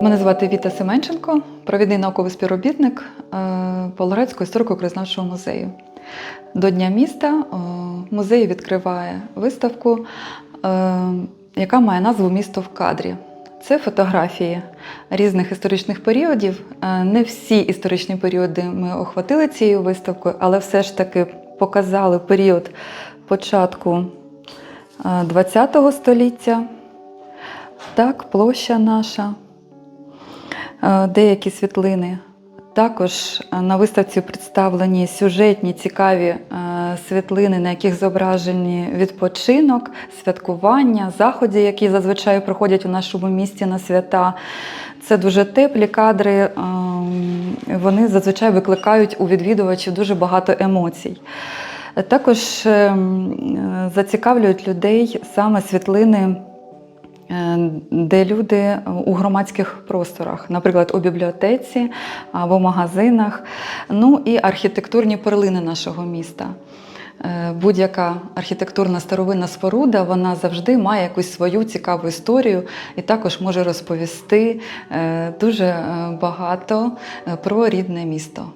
Мене звати Віта Семенченко, провідний науковий співробітник е, Павлоградського історико-краєзнавчого музею. До Дня міста е, музей відкриває виставку, е, яка має назву Місто в кадрі. Це фотографії різних історичних періодів. Не всі історичні періоди ми охватили цією виставкою, але все ж таки показали період початку ХХ століття. Так, площа наша, деякі світлини. Також е, на виставці представлені сюжетні цікаві е, світлини, на яких зображені відпочинок, святкування, заходи, які зазвичай проходять у нашому місті на свята. Це дуже теплі кадри, ем, вони зазвичай викликають у відвідувачів дуже багато емоцій. Також ем, е, зацікавлюють людей саме світлини е, де люди у громадських просторах, наприклад, у бібліотеці або магазинах, ну і архітектурні перлини нашого міста. Е, Будь-яка архітектурна старовинна споруда вона завжди має якусь свою цікаву історію і також може розповісти е, дуже е, багато е, про рідне місто.